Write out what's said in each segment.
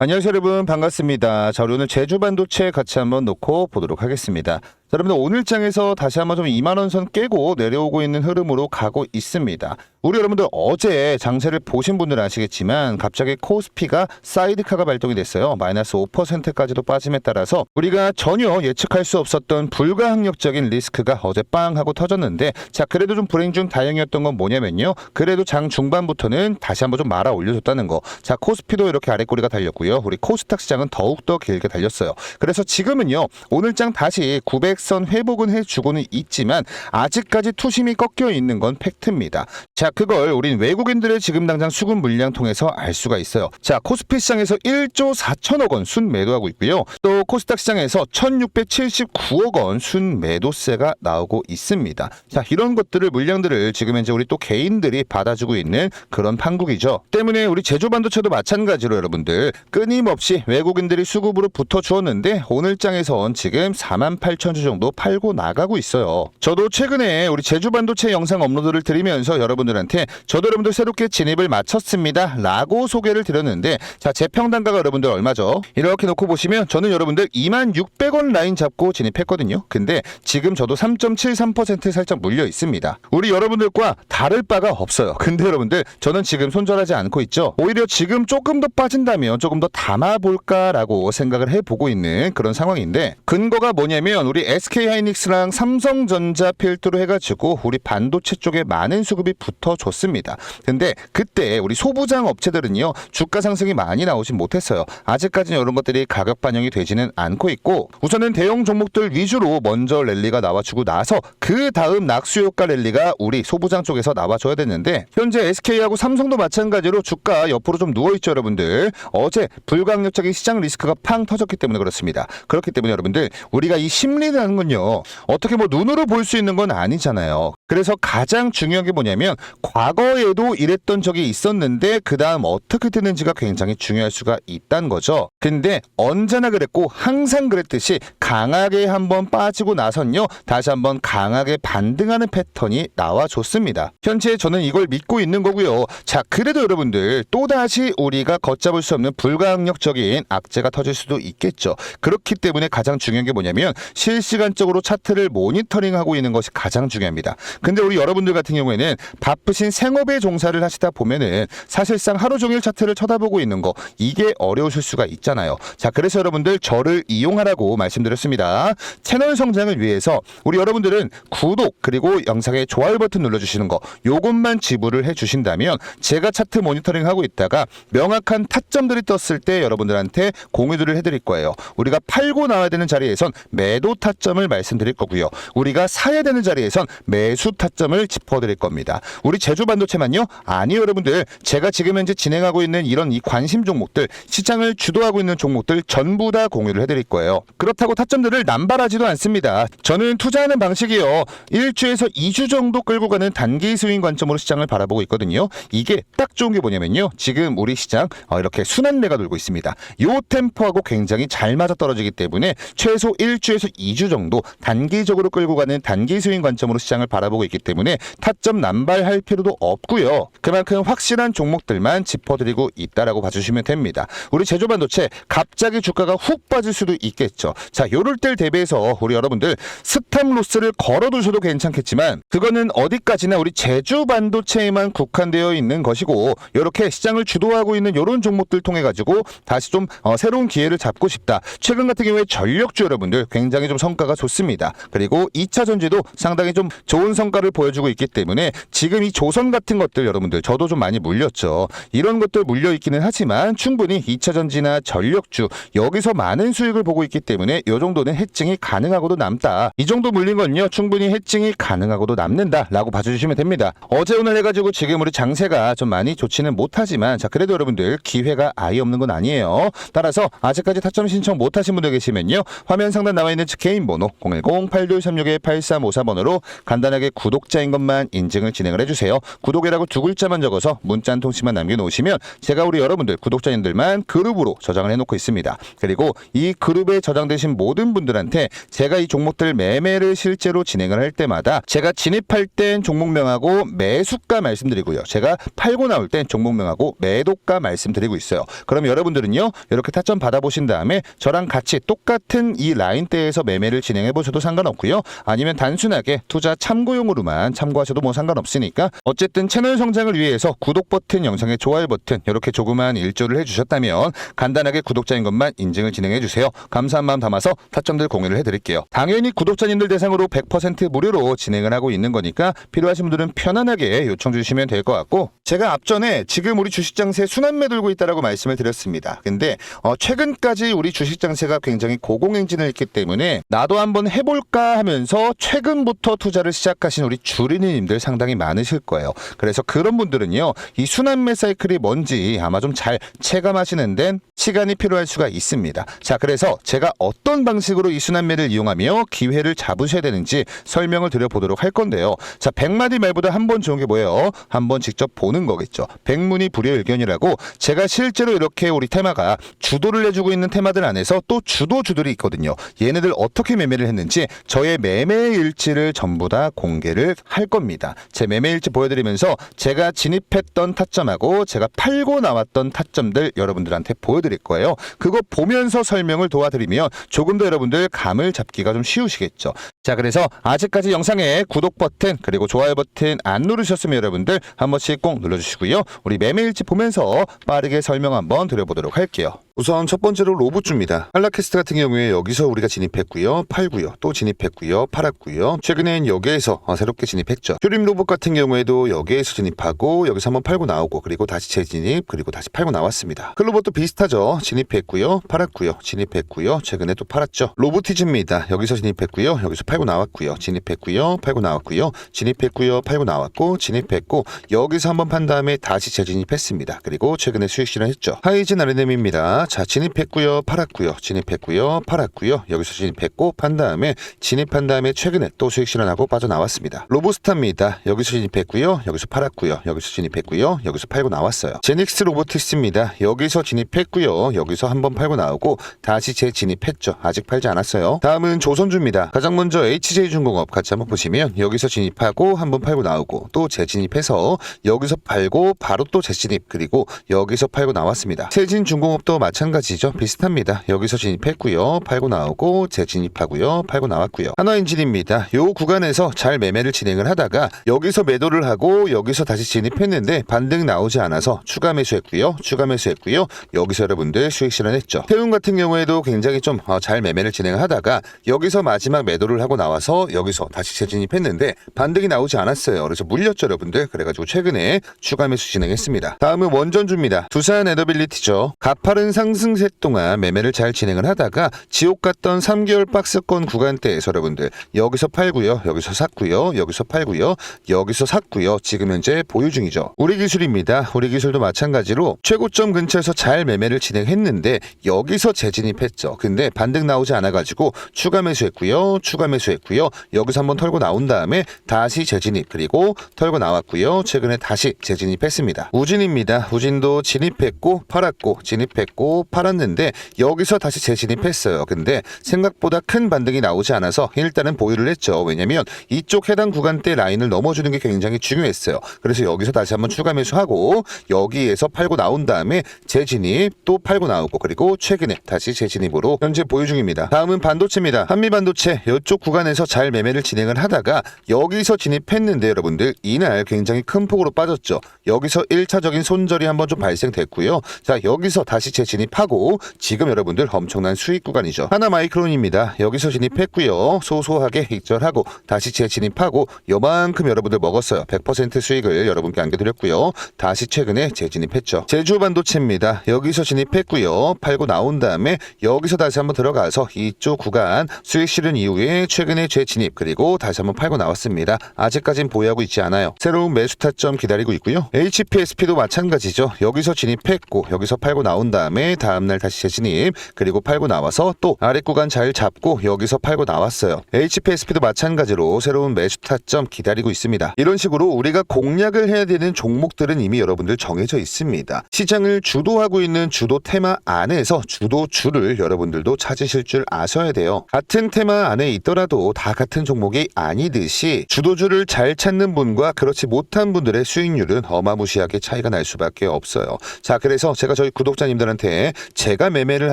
안녕하세요 여러분 반갑습니다. 자 오늘 제주 반도체 같이 한번 놓고 보도록 하겠습니다. 자, 여러분들 오늘 장에서 다시 한번 좀 2만 원선 깨고 내려오고 있는 흐름으로 가고 있습니다. 우리 여러분들 어제 장세를 보신 분들은 아시겠지만 갑자기 코스피가 사이드카가 발동이 됐어요. 마이너스 5%까지도 빠짐에 따라서 우리가 전혀 예측할 수 없었던 불가항력적인 리스크가 어제 빵 하고 터졌는데 자 그래도 좀 불행 중 다행이었던 건 뭐냐면요. 그래도 장 중반부터는 다시 한번 좀 말아 올려줬다는 거. 자 코스피도 이렇게 아래꼬리가 달렸고요. 우리 코스닥 시장은 더욱더 길게 달렸어요. 그래서 지금은요. 오늘 장 다시 900선 회복은 해주고는 있지만 아직까지 투심이 꺾여 있는 건 팩트입니다. 자, 그걸 우린 외국인들의 지금 당장 수급 물량 통해서 알 수가 있어요. 자, 코스피 시장에서 1조 4천억 원 순 매도하고 있고요. 또 코스닥 시장에서 1,679억 원 순 매도세가 나오고 있습니다. 자, 이런 것들을 물량들을 지금 현재 우리 또 개인들이 받아주고 있는 그런 판국이죠. 때문에 우리 제조 반도체도 마찬가지로 여러분들 끊임없이 외국인들이 수급으로 붙어 주었는데 오늘 장에선 지금 4만 8천 주 정도 팔고 나가고 있어요. 저도 최근에 우리 제주 반도체 영상 업로드를 드리면서 여러분들한테 저도 여러분들 새롭게 진입을 마쳤습니다. 라고 소개를 드렸는데 자, 제 평단가가 여러분들 얼마죠? 이렇게 놓고 보시면 저는 여러분들 2만 600원 라인 잡고 진입했거든요. 근데 지금 저도 3.73% 살짝 물려 있습니다. 우리 여러분들과 다를 바가 없어요. 근데 여러분들 저는 지금 손절하지 않고 있죠. 오히려 지금 조금 더 빠진다면 조금 더 담아볼까라고 생각을 해보고 있는 그런 상황인데 근거가 뭐냐면 우리 SK 하이닉스랑 삼성전자 필두로 해가지고 우리 반도체 쪽에 많은 수급이 붙어줬습니다. 근데 그때 우리 소부장 업체들은요 주가 상승이 많이 나오진 못했어요. 아직까지는 이런 것들이 가격 반영이 되지는 않고 있고 우선은 대형 종목들 위주로 먼저 랠리가 나와주고 나서 그 다음 낙수 효과 랠리가 우리 소부장 쪽에서 나와줘야 됐는데 현재 SK하고 삼성도 마찬가지로 주가 옆으로 좀 누워있죠 여러분들 어제 불강력적인 시장 리스크가 팡 터졌기 때문에 그렇습니다 그렇기 때문에 여러분들 우리가 이 심리 라는 건요. 어떻게 뭐 눈으로 볼 수 있는 건 아니잖아요 그래서 가장 중요한 게 뭐냐면 과거에도 이랬던 적이 있었는데 그 다음 어떻게 되는지가 굉장히 중요할 수가 있다는 거죠 근데 언제나 그랬고 항상 그랬듯이 강하게 한번 빠지고 나선요 다시 한번 강하게 반등하는 패턴이 나와줬습니다. 현재 저는 이걸 믿고 있는 거고요. 자 그래도 여러분들 또다시 우리가 걷잡을 수 없는 불가항력적인 악재가 터질 수도 있겠죠. 그렇기 때문에 가장 중요한 게 뭐냐면 실시간적으로 차트를 모니터링하고 있는 것이 가장 중요합니다. 근데 우리 여러분들 같은 경우에는 바쁘신 생업에 종사를 하시다 보면은 사실상 하루 종일 차트를 쳐다보고 있는 거 이게 어려우실 수가 있잖아요. 자 그래서 여러분들 저를 이용하라고 말씀드렸습니다. 채널 성장을 위해서 우리 여러분들은 구독 그리고 영상에 좋아요 버튼 눌러주시는 거 요것만 지불을 해주신다면 제가 차트 모니터링 하고 있다가 명확한 타점들이 떴을 때 여러분들한테 공유들을 해드릴 거예요. 우리가 팔고 나와야 되는 자리에선 매도 타점을 말씀드릴 거고요. 우리가 사야 되는 자리에선 매수 타점을 짚어드릴 겁니다. 우리 제주 반도체만요? 아니요 여러분들 제가 지금 현재 진행하고 있는 이런 이 관심 종목들 시장을 주도하고 있는 종목들 전부 다 공유를 해드릴 거예요. 그렇다고 타점들을 남발하지도 않습니다. 저는 투자하는 방식이요. 1주에서 2주 정도 끌고 가는 단기 스윙 관점으로 시장을 바라보고 있거든요. 이게 딱 좋은 게 뭐냐면요. 지금 우리 시장 어, 이렇게 순환매가 돌고 있습니다. 요 템포하고 굉장히 잘 맞아 떨어지기 때문에 최소 1주에서 2주 정도 단기적으로 끌고 가는 단기 스윙 관점으로 시장을 바라보고 있기 때문에 타점 남발할 필요도 없고요. 그만큼 확실한 종목들만 짚어드리고 있다라고 봐주시면 됩니다. 우리 제조반도체 갑자기 주가가 훅 빠질 수도 있겠죠. 자, 요럴 때를 대비해서 우리 여러분들 스탑 로스를 걸어두셔도 괜찮겠지만 그거는 어디까지나 우리 제주 반도체에만 국한되어 있는 것이고 이렇게 시장을 주도하고 있는 이런 종목들 통해 가지고 다시 좀 어, 새로운 기회를 잡고 싶다. 최근 같은 경우에 전력주 여러분들 굉장히 좀 성과가 좋습니다. 그리고 2차 전지도 상당히 좀 좋은 성 과를 보여주고 있기 때문에 지금 이 조선 같은 것들 여러분들 저도 좀 많이 물렸죠. 이런 것들 물려 있기는 하지만 충분히 2차 전지나 전력주 여기서 많은 수익을 보고 있기 때문에 이 정도는 해증이 가능하고도 남다. 이 정도 물린 건요 충분히 해증이 가능하고도 남는다라고 봐주시면 됩니다. 어제 오늘 해가지고 지금 우리 장세가 좀 많이 좋지는 못하지만 자 그래도 여러분들 기회가 아예 없는 건 아니에요. 따라서 아직까지 타점 신청 못하신 분들 계시면요 화면 상단 나와 있는 개인 번호 010-8236-8354번으로 간단하게 구독자인 것만 인증을 진행을 해주세요. 구독이라고 두 글자만 적어서 문자 한 통씩만 남겨놓으시면 제가 우리 여러분들 구독자님들만 그룹으로 저장을 해놓고 있습니다. 그리고 이 그룹에 저장되신 모든 분들한테 제가 이 종목들 매매를 실제로 진행을 할 때마다 제가 진입할 땐 종목명하고 매수가 말씀드리고요. 제가 팔고 나올 땐 종목명하고 매도가 말씀드리고 있어요. 그럼 여러분들은요 이렇게 타점 받아보신 다음에 저랑 같이 똑같은 이 라인대에서 매매를 진행해 보셔도 상관없고요. 아니면 단순하게 투자 참고용 으로만 참고하셔도 뭐 상관없으니까 어쨌든 채널 성장을 위해서 구독 버튼, 영상의 좋아요 버튼 이렇게 조그만 일조를 해주셨다면 간단하게 구독자인 것만 인증을 진행해 주세요. 감사한 마음 담아서 타점들 공유를 해드릴게요. 당연히 구독자님들 대상으로 100% 무료로 진행을 하고 있는 거니까 필요하신 분들은 편안하게 요청 주시면 될 것 같고 제가 앞전에 지금 우리 주식 장세 순환매 돌고 있다라고 말씀을 드렸습니다. 근데 어, 최근까지 우리 주식 장세가 굉장히 고공행진을 했기 때문에 나도 한번 해볼까 하면서 최근부터 투자를 시작하신 우리 주린이님들 상당히 많으실 거예요. 그래서 그런 분들은요, 이 순환 매 사이클이 뭔지 아마 좀 잘 체감하시는 데는 시간이 필요할 수가 있습니다. 자, 그래서 제가 어떤 방식으로 이 순환매를 이용하며 기회를 잡으셔야 되는지 설명을 드려보도록 할 건데요. 자, 100마디 말보다 한 번 좋은 게 뭐예요? 한 번 직접 보는 거겠죠. 백문이 불여일견이라고 제가 실제로 이렇게 우리 테마가 주도를 해주고 있는 테마들 안에서 또 주도 주들이 있거든요. 얘네들 어떻게 매매를 했는지 저의 매매 일지를 전부 다 공개 를 할 겁니다. 제 매매 일지 보여드리면서 제가 진입했던 타점하고 제가 팔고 나왔던 타점들 여러분들한테 보여드릴 거예요. 그거 보면서 설명을 도와드리면 조금 더 여러분들 감을 잡기가 좀 쉬우시겠죠. 자, 그래서 아직까지 영상에 구독 버튼 그리고 좋아요 버튼 안 누르셨으면 여러분들 한 번씩 꼭 눌러주시고요. 우리 매매 일지 보면서 빠르게 설명 한번 드려보도록 할게요. 우선 첫 번째로 로봇주입니다. 한라캐스트 같은 경우에 여기서 우리가 진입했고요. 팔고요. 또 진입했고요. 팔았고요. 최근엔 여기에서 어, 새롭게 진입했죠. 휴림 로봇 같은 경우에도 여기에서 진입하고 여기서 한번 팔고 나오고 그리고 다시 재진입 그리고 다시 팔고 나왔습니다. 클로봇도 비슷하죠. 진입했고요. 팔았고요. 진입했고요. 최근에 또 팔았죠. 로보티즈입니다. 여기서 진입했고요. 여기서 팔고 나왔고요. 진입했고요. 팔고 나왔고요. 진입했고요. 팔고 나왔고 진입했고 여기서 한번 판 다음에 다시 재진입했습니다. 그리고 최근에 수익 실현했죠. 하이진 아르넴입니다. 자 진입했고요. 팔았고요. 진입했고요. 팔았고요. 여기서 진입했고 판 다음에 진입한 다음에 최근에 또 수익 실현하고 빠져나왔습니다. 로보스타입니다. 여기서 진입했고요. 여기서 팔았고요. 여기서 진입했고요. 여기서 팔고 나왔어요. 제닉스 로보티스입니다. 여기서 진입했고요. 여기서 한 번 팔고 나오고 다시 재진입했죠. 아직 팔지 않았어요. 다음은 조선주입니다. 가장 먼저 HJ중공업 같이 한번 보시면 여기서 진입하고 한 번 팔고 나오고 또 재진입해서 여기서 팔고 바로 또 재진입 그리고 여기서 팔고 나왔습니다. 세진중공업도 마찬가지 죠. 비슷합니다. 여기서 진입했고요. 팔고 나오고 재진입하고요. 팔고 나왔고요. 하나인진입니다. 요 구간에서 잘 매매를 진행을 하다가 여기서 매도를 하고 여기서 다시 진입했는데 반등 나오지 않아서 추가 매수했고요. 추가 매수했고요. 여기서 여러분들 수익 실현했죠. 태운 같은 경우에도 굉장히 좀 잘 매매를 진행하다가 여기서 마지막 매도를 하고 나와서 여기서 다시 재진입했는데 반등이 나오지 않았어요. 그래서 물렸죠, 여러분들. 그래가지고 최근에 추가 매수 진행했습니다. 다음은 원전주입니다. 두산 에더빌리티죠. 가파른 상 승세 동안 매매를 잘 진행을 하다가 지옥 같던 3개월 박스권 구간대에서 여러분들 여기서 팔고요. 여기서 샀고요. 여기서 팔고요. 여기서 샀고요. 지금 현재 보유 중이죠. 우리 기술입니다. 우리 기술도 마찬가지로 최고점 근처에서 잘 매매를 진행했는데 여기서 재진입했죠. 근데 반등 나오지 않아가지고 추가 매수했고요. 추가 매수했고요. 여기서 한번 털고 나온 다음에 다시 재진입 그리고 털고 나왔고요. 최근에 다시 재진입했습니다. 우진입니다. 우진도 진입했고 팔았고 진입했고 팔았는데 여기서 다시 재진입했어요. 근데 생각보다 큰 반등이 나오지 않아서 일단은 보유를 했죠. 왜냐면 이쪽 해당 구간대 라인을 넘어주는 게 굉장히 중요했어요. 그래서 여기서 다시 한번 추가 매수하고 여기에서 팔고 나온 다음에 재진입 또 팔고 나오고 그리고 최근에 다시 재진입으로 현재 보유 중입니다. 다음은 반도체입니다. 한미 반도체 이쪽 구간에서 잘 매매를 진행을 하다가 여기서 진입했는데 여러분들 이날 굉장히 큰 폭으로 빠졌죠. 여기서 1차적인 손절이 한번 좀 발생됐고요. 자 여기서 다시 재진입 하고 지금 여러분들 엄청난 수익 구간이죠. 하나 마이크론입니다. 여기서 진입했고요. 소소하게 익절하고 다시 재진입하고 요만큼 여러분들 먹었어요. 100% 수익을 여러분께 안겨드렸고요. 다시 최근에 재진입했죠. 제주 반도체입니다. 여기서 진입했고요. 팔고 나온 다음에 여기서 다시 한번 들어가서 이쪽 구간 수익 실현 이후에 최근에 재진입 그리고 다시 한번 팔고 나왔습니다. 아직까진 보유하고 있지 않아요. 새로운 매수 타점 기다리고 있고요. HPSP도 마찬가지죠. 여기서 진입했고 여기서 팔고 나온 다음에 다음날 다시 재진입 그리고 팔고 나와서 또 아래 구간 잘 잡고 여기서 팔고 나왔어요. HPSP도 마찬가지로 새로운 매수 타점 기다리고 있습니다. 이런 식으로 우리가 공략을 해야 되는 종목들은 이미 여러분들 정해져 있습니다. 시장을 주도하고 있는 주도 테마 안에서 주도 주를 여러분들도 찾으실 줄 아셔야 돼요. 같은 테마 안에 있더라도 다 같은 종목이 아니듯이 주도주를 잘 찾는 분과 그렇지 못한 분들의 수익률은 어마무시하게 차이가 날 수밖에 없어요. 자, 그래서 제가 저희 구독자님들한테 제가 매매를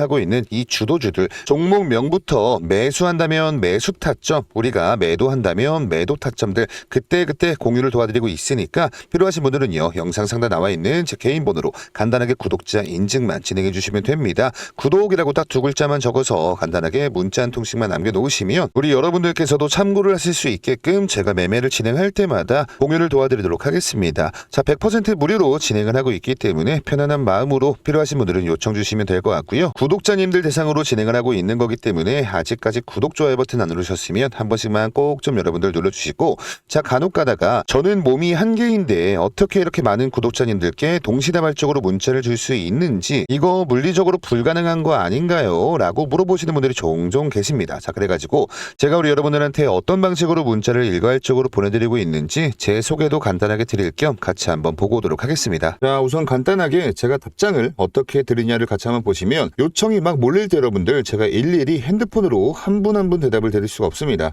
하고 있는 이 주도주들 종목명부터 매수한다면 매수 타점, 우리가 매도한다면 매도 타점들 그때그때 공유를 도와드리고 있으니까 필요하신 분들은요. 영상 상단 나와 있는 제 개인 번호로 간단하게 구독자 인증만 진행해 주시면 됩니다. 구독이라고 딱 두 글자만 적어서 간단하게 문자 한 통씩만 남겨 놓으시면 우리 여러분들께서도 참고를 하실 수 있게끔 제가 매매를 진행할 때마다 공유를 도와드리도록 하겠습니다. 자, 100% 무료로 진행을 하고 있기 때문에 편안한 마음으로 필요하신 분들은 요청 주시면 될 것 같고요. 구독자님들 대상으로 진행을 하고 있는 거기 때문에 아직까지 구독, 좋아요 버튼 안 누르셨으면 한 번씩만 꼭 좀 여러분들 눌러주시고 자, 간혹 가다가 저는 몸이 한 개인데 어떻게 이렇게 많은 구독자님들께 동시다발적으로 문자를 줄 수 있는지 이거 물리적으로 불가능한 거 아닌가요? 라고 물어보시는 분들이 종종 계십니다. 자, 그래가지고 제가 우리 여러분들한테 어떤 방식으로 문자를 일괄적으로 보내드리고 있는지 제 소개도 간단하게 드릴 겸 같이 한번 보고 오도록 하겠습니다. 자, 우선 간단하게 제가 답장을 어떻게 드리냐를 같이 한번 보시면 요청이 막 몰릴 때 여러분들 제가 일일이 핸드폰으로 한 분 한 분 대답을 드릴 수가 없습니다.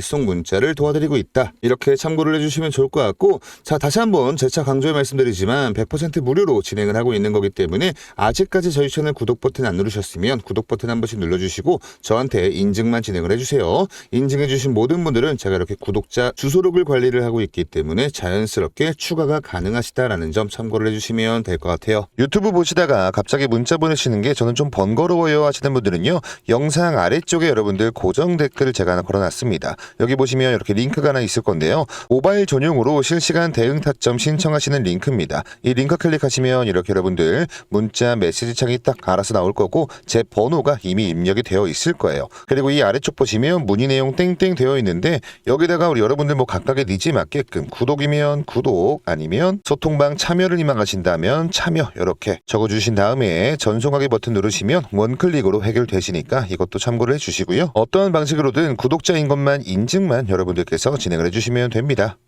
송 문자를 도와드리고 있다. 이렇게 참고를 해주시면 좋을 것 같고 자 다시 한번 재차 강조해 말씀드리지만 100% 무료로 진행을 하고 있는 거기 때문에 아직까지 저희 채널 구독 버튼 안 누르셨으면 구독 버튼 한 번씩 눌러주시고 저한테 인증만 진행을 해주세요. 인증해주신 모든 분들은 제가 이렇게 구독자 주소록을 관리를 하고 있기 때문에 자연스럽게 추가가 가능하시다라는 점 참고를 해주시면 될 것 같아요. 유튜브 보시다가 갑자기 문자 보내시는 게 저는 좀 번거로워요 하시는 분들은요 영상 아래쪽에 여러분들 고정 댓글을 제가 하나 걸어놨습니다. 여기 보시면 이렇게 링크가 하나 있을 건데요. 모바일 전용으로 실시간 대응 타점 신청하시는 링크입니다. 이 링크 클릭하시면 이렇게 여러분들 문자 메시지 창이 딱 알아서 나올 거고 제 번호가 이미 입력이 되어 있을 거예요. 그리고 이 아래쪽 보시면 문의 내용 땡땡 되어 있는데 여기다가 우리 여러분들 뭐 각각의 니즈에 맞게끔 구독이면 구독 아니면 소통방 참여를 희망하신다면 참여 이렇게 적어주신 다음에 전송하기 버튼 누르시면 원클릭으로 해결되시니까 이것도 참고를 해주시고요. 어떠한 방식으로든 구독자인 것만 인증만 여러분들께서 진행을 해주시면 됩니다.